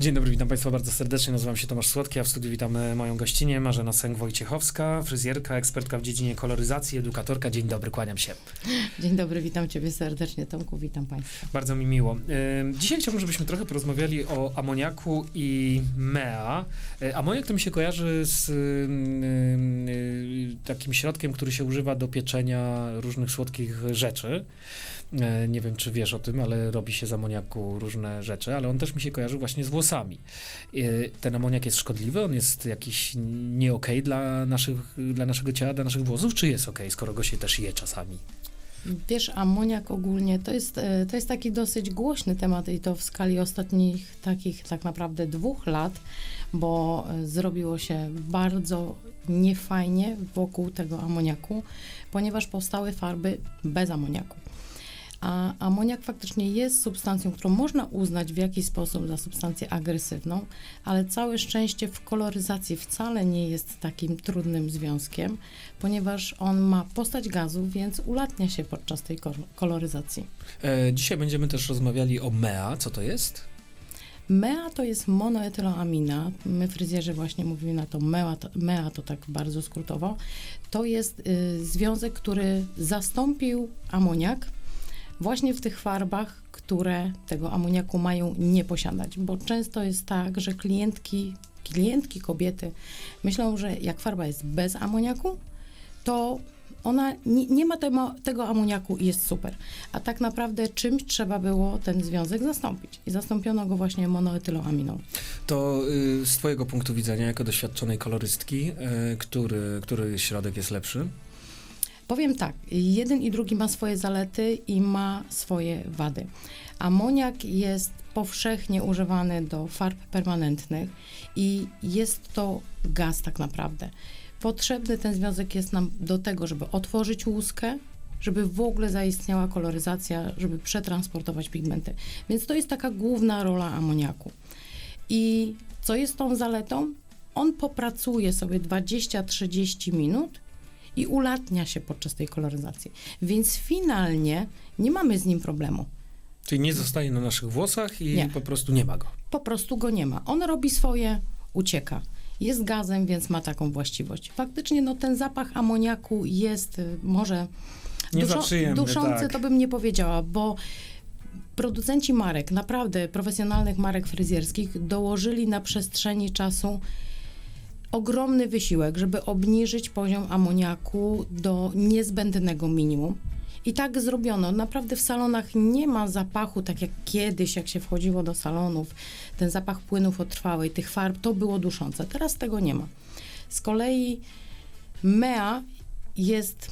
Dzień dobry, witam Państwa bardzo serdecznie. Nazywam się Tomasz Słodki, a w studiu witamy moją gościnę Marzena Sęk-Wojciechowska, fryzjerka, ekspertka w dziedzinie koloryzacji, edukatorka. Dzień dobry, kłaniam się. Dzień dobry, witam Ciebie serdecznie, Tomku, witam Państwa. Bardzo mi miło. Ym, Dzisiaj chciałbym, żebyśmy trochę porozmawiali o amoniaku i MEA. Y, Amoniak to mi się kojarzy z y, takim środkiem, który się używa do pieczenia różnych słodkich rzeczy. E, Nie wiem, czy wiesz o tym, ale robi się z amoniaku różne rzeczy, ale on też mi się kojarzy właśnie z włosami. E, Ten amoniak jest szkodliwy, on jest jakiś nie okej dla, naszych, dla naszego ciała, dla naszych włosów, czy jest okej, skoro go się też je czasami? Wiesz, amoniak ogólnie to jest, e, to jest taki dosyć głośny temat i to w skali ostatnich takich tak naprawdę dwóch lat, bo e, zrobiło się bardzo niefajnie wokół tego amoniaku, ponieważ powstały farby bez amoniaku. A amoniak faktycznie jest substancją, którą można uznać w jakiś sposób za substancję agresywną, ale całe szczęście w koloryzacji wcale nie jest takim trudnym związkiem, ponieważ on ma postać gazu, więc ulatnia się podczas tej kol- koloryzacji. E, Dzisiaj będziemy też rozmawiali o MEA. Co to jest? MEA to jest monoetyloamina. My fryzjerzy właśnie mówimy na to MEA, to, MEA to tak bardzo skrótowo. To jest y, związek, który zastąpił amoniak właśnie w tych farbach, które tego amoniaku mają nie posiadać, bo często jest tak, że klientki, klientki kobiety myślą, że jak farba jest bez amoniaku, to ona nie, nie ma tego, tego amoniaku i jest super. A tak naprawdę czymś trzeba było ten związek zastąpić. I zastąpiono go właśnie monoetyloaminą. To y, z Twojego punktu widzenia, jako doświadczonej kolorystki, y, który, który środek jest lepszy? Powiem tak, jeden i drugi ma swoje zalety i ma swoje wady. Amoniak jest powszechnie używany do farb permanentnych i jest to gaz tak naprawdę. Potrzebny ten związek jest nam do tego, żeby otworzyć łuskę, żeby w ogóle zaistniała koloryzacja, żeby przetransportować pigmenty. Więc to jest taka główna rola amoniaku. I co jest tą zaletą? On popracuje sobie 20-30 minut i ulatnia się podczas tej koloryzacji. Więc finalnie nie mamy z nim problemu. Czyli nie zostaje na naszych włosach i Nie. po prostu nie ma go. Po prostu go nie ma. On robi swoje, ucieka. Jest gazem, więc ma taką właściwość. Faktycznie no, ten zapach amoniaku jest y, może Nie przyjemny, duszący, tak. to bym nie powiedziała, bo producenci marek, naprawdę profesjonalnych marek fryzjerskich dołożyli na przestrzeni czasu ogromny wysiłek, żeby obniżyć poziom amoniaku do niezbędnego minimum. I tak zrobiono. Naprawdę w salonach nie ma zapachu, tak jak kiedyś, jak się wchodziło do salonów, ten zapach płynów otrwałej, tych farb, to było duszące. Teraz tego nie ma. Z kolei MEA jest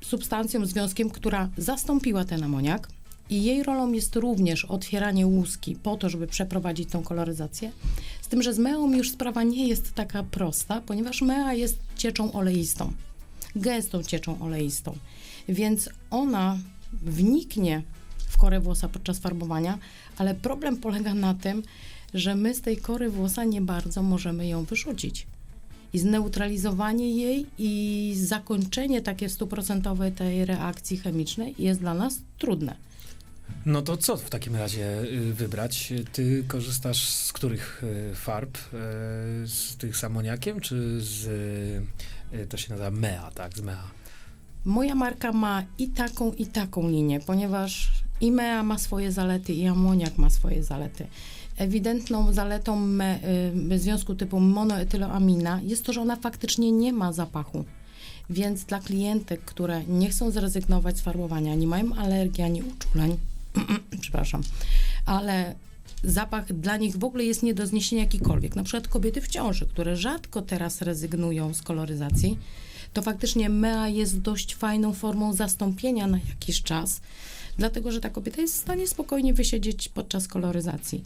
substancją, związkiem, która zastąpiła ten amoniak i jej rolą jest również otwieranie łuski po to, żeby przeprowadzić tą koloryzację. Z tym, że z meą już sprawa nie jest taka prosta, ponieważ mea jest cieczą oleistą, gęstą cieczą oleistą, więc ona wniknie w korę włosa podczas farbowania, ale problem polega na tym, że my z tej kory włosa nie bardzo możemy ją wyrzucić. I zneutralizowanie jej i zakończenie takie stuprocentowe tej reakcji chemicznej jest dla nas trudne. No to co w takim razie y, wybrać? Ty korzystasz z których y, farb? Y, Z tych z amoniakiem, czy z, to się nazywa MEA, tak, z MEA? Moja marka ma i taką, i taką linię, ponieważ i MEA ma swoje zalety, i amoniak ma swoje zalety. Ewidentną zaletą me, y, związku typu monoetyloamina jest to, że ona faktycznie nie ma zapachu. Więc dla klientek, które nie chcą zrezygnować z farbowania, nie mają alergii ani uczuleń, przepraszam, ale zapach dla nich w ogóle jest nie do zniesienia jakikolwiek. Na przykład kobiety w ciąży, które rzadko teraz rezygnują z koloryzacji, to faktycznie MEA jest dość fajną formą zastąpienia na jakiś czas, dlatego że ta kobieta jest w stanie spokojnie wysiedzieć podczas koloryzacji.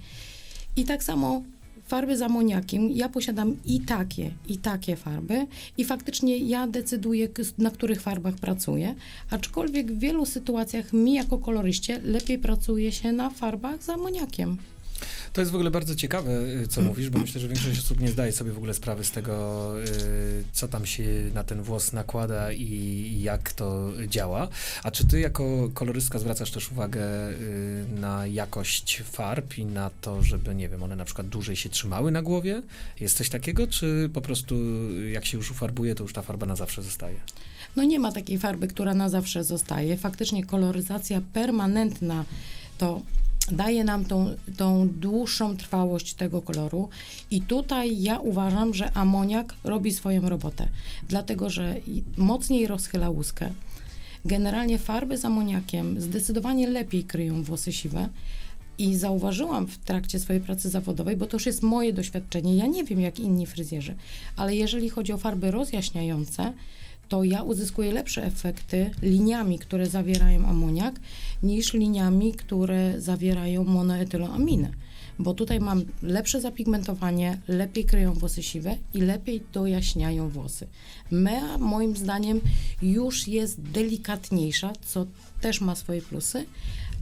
I tak samo farby z amoniakiem, ja posiadam i takie, i takie farby i faktycznie ja decyduję, na których farbach pracuję, aczkolwiek w wielu sytuacjach mi jako koloryście lepiej pracuje się na farbach z amoniakiem. To jest w ogóle bardzo ciekawe, y, co mówisz, bo myślę, że większość osób nie zdaje sobie w ogóle sprawy z tego, y, co tam się na ten włos nakłada i jak to działa. A czy ty jako kolorystka zwracasz też uwagę y, na jakość farb i na to, żeby, nie wiem, one na przykład dłużej się trzymały na głowie? Jest coś takiego, czy po prostu jak się już ufarbuje, to już ta farba na zawsze zostaje? No nie ma takiej farby, która na zawsze zostaje. Faktycznie koloryzacja permanentna to daje nam tą, tą dłuższą trwałość tego koloru i tutaj ja uważam, że amoniak robi swoją robotę, dlatego że mocniej rozchyla łuskę. Generalnie farby z amoniakiem zdecydowanie lepiej kryją włosy siwe i zauważyłam w trakcie swojej pracy zawodowej, bo to już jest moje doświadczenie, ja nie wiem jak inni fryzjerzy, ale jeżeli chodzi o farby rozjaśniające, to ja uzyskuję lepsze efekty liniami, które zawierają amoniak, niż liniami, które zawierają monoetyloaminę. Bo tutaj mam lepsze zapigmentowanie, lepiej kryją włosy siwe i lepiej dojaśniają włosy. Mea moim zdaniem już jest delikatniejsza, co też ma swoje plusy,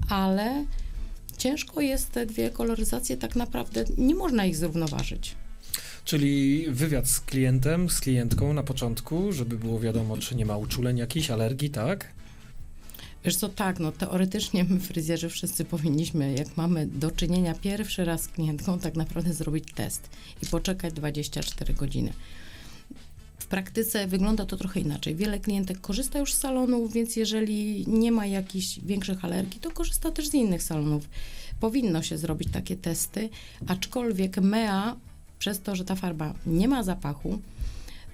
ale ciężko jest te dwie koloryzacje, tak naprawdę nie można ich zrównoważyć. Czyli wywiad z klientem, z klientką na początku, żeby było wiadomo, czy nie ma uczuleń jakichś, alergii, tak? Wiesz co, tak, no teoretycznie my fryzjerzy wszyscy powinniśmy, jak mamy do czynienia pierwszy raz z klientką, tak naprawdę zrobić test i poczekać 24 godziny. W praktyce wygląda to trochę inaczej. Wiele klientek korzysta już z salonów, więc jeżeli nie ma jakichś większych alergii, to korzysta też z innych salonów. Powinno się zrobić takie testy, aczkolwiek MEA, przez to, że ta farba nie ma zapachu,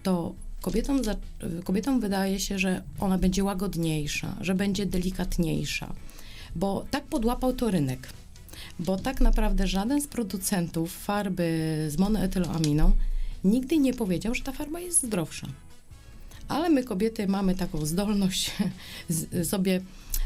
to kobietom, za, kobietom wydaje się, że ona będzie łagodniejsza, że będzie delikatniejsza, bo tak podłapał to rynek. Bo tak naprawdę żaden z producentów farby z monoetyloaminą nigdy nie powiedział, że ta farba jest zdrowsza. Ale my kobiety mamy taką zdolność sobie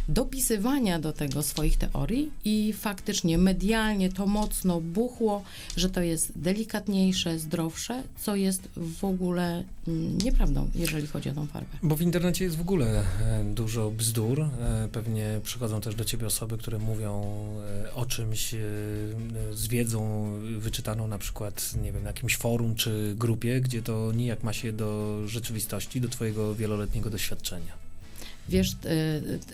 dopisywania do tego swoich teorii i faktycznie medialnie to mocno buchło, że to jest delikatniejsze, zdrowsze, co jest w ogóle mm, nieprawdą, jeżeli chodzi o tą farbę. Bo w internecie jest w ogóle e, dużo bzdur. E, Pewnie przychodzą też do ciebie osoby, które mówią e, o czymś z wiedzą wyczytaną na przykład, nie wiem, na jakimś forum czy grupie, gdzie to nijak ma się do rzeczywistości, do twojego wieloletniego doświadczenia. Wiesz, y,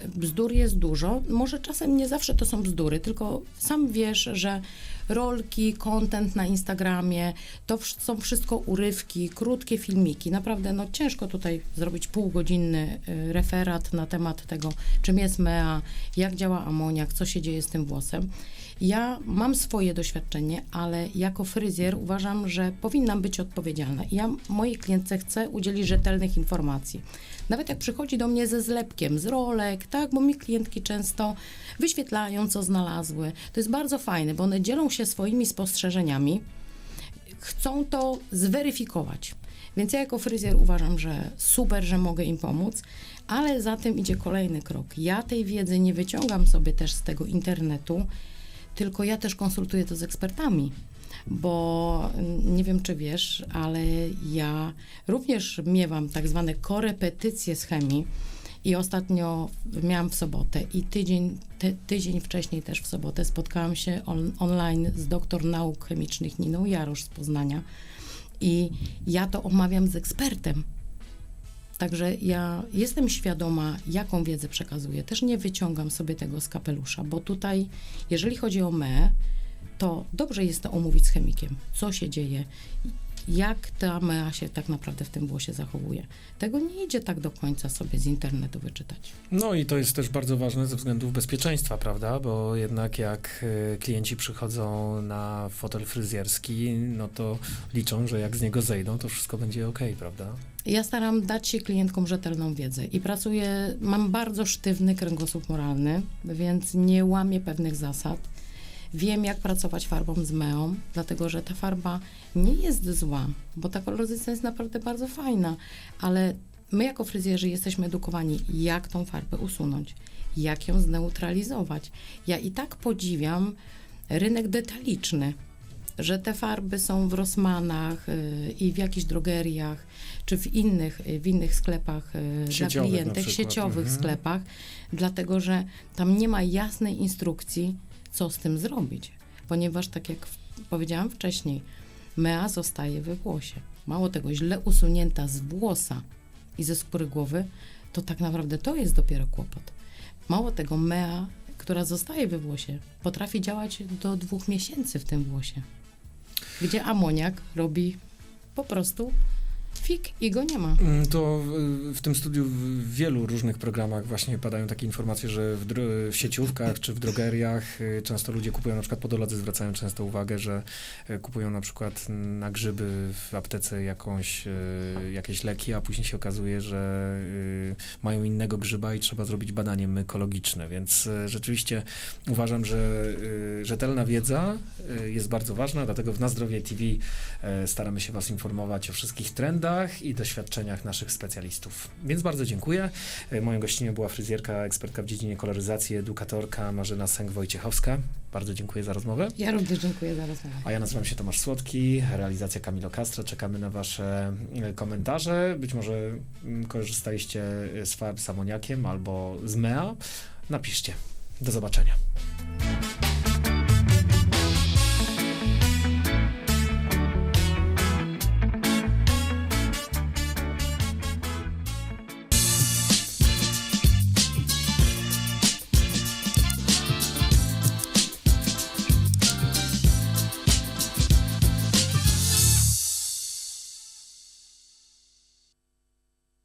y, bzdur jest dużo. Może czasem nie zawsze to są bzdury, tylko sam wiesz, że rolki, content na Instagramie, to są wszystko urywki, krótkie filmiki. Naprawdę, no ciężko tutaj zrobić półgodzinny y, referat na temat tego, czym jest MEA, jak działa amoniak, co się dzieje z tym włosem. Ja mam swoje doświadczenie, ale jako fryzjer uważam, że powinnam być odpowiedzialna. Ja mojej klientce chcę udzielić rzetelnych informacji. Nawet jak przychodzi do mnie ze zlepkiem, z rolek, tak, bo mi klientki często wyświetlają, co znalazły. To jest bardzo fajne, bo one dzielą się swoimi spostrzeżeniami, chcą to zweryfikować. Więc ja jako fryzjer uważam, że super, że mogę im pomóc, ale za tym idzie kolejny krok. Ja tej wiedzy nie wyciągam sobie też z tego internetu, tylko ja też konsultuję to z ekspertami. Bo mm, nie wiem, czy wiesz, ale ja również miewam tak zwane korepetycje z chemii i ostatnio miałam w sobotę i tydzień, ty, tydzień wcześniej też w sobotę spotkałam się on, online z doktor nauk chemicznych Niną Jarosz z Poznania i ja to omawiam z ekspertem. Także ja jestem świadoma, jaką wiedzę przekazuję. Też nie wyciągam sobie tego z kapelusza, bo tutaj, jeżeli chodzi o me, to dobrze jest to omówić z chemikiem, co się dzieje, jak ta mea się tak naprawdę w tym włosie zachowuje. Tego nie idzie tak do końca sobie z internetu wyczytać. No i to jest też bardzo ważne ze względów bezpieczeństwa, prawda? Bo jednak jak e, klienci przychodzą na fotel fryzjerski, no to liczą, że jak z niego zejdą, to wszystko będzie ok, prawda? Ja staram dać się klientkom rzetelną wiedzę i pracuję, mam bardzo sztywny kręgosłup moralny, więc nie łamię pewnych zasad. Wiem, jak pracować farbą z meą, dlatego że ta farba nie jest zła, bo ta koloryzacja jest naprawdę bardzo fajna, ale my jako fryzjerzy jesteśmy edukowani, jak tą farbę usunąć, jak ją zneutralizować. Ja i tak podziwiam rynek detaliczny, że te farby są w Rossmanach y, i w jakichś drogeriach, czy w innych, y, w innych sklepach y, dla Sieciowych na przykład, sieciowych mhm. sklepach, dlatego że tam nie ma jasnej instrukcji, co z tym zrobić. ponieważ tak jak powiedziałam wcześniej, mea zostaje we włosie. Mało tego, źle usunięta z włosa i ze skóry głowy, to tak naprawdę to jest dopiero kłopot. Mało tego, mea, która zostaje we włosie, potrafi działać do dwóch miesięcy w tym włosie. Gdzie amoniak robi po prostu fik i go nie ma. Mm, To w, tym studiu w wielu różnych programach właśnie padają takie informacje, że w, w sieciówkach czy w drogeriach y, często ludzie kupują, na przykład podolodzy zwracają często uwagę, że y, kupują na przykład na grzyby w aptece jakąś, y, jakieś leki, a później się okazuje, że mają innego grzyba i trzeba zrobić badanie mykologiczne, więc rzeczywiście uważam, że rzetelna wiedza jest bardzo ważna, dlatego w Na TV staramy się Was informować o wszystkich trendach i doświadczeniach naszych specjalistów. Więc bardzo dziękuję. E, Moją gościnią była fryzjerka, ekspertka w dziedzinie koloryzacji, edukatorka Marzena Sęk-Wojciechowska. Bardzo dziękuję za rozmowę. Ja również dziękuję za rozmowę. A ja nazywam się Tomasz Słodki, realizacja Kamilo Castro. Czekamy na Wasze e, komentarze. Być może mm, korzystaliście z farb z amoniakiem albo z MEA. Napiszcie. Do zobaczenia.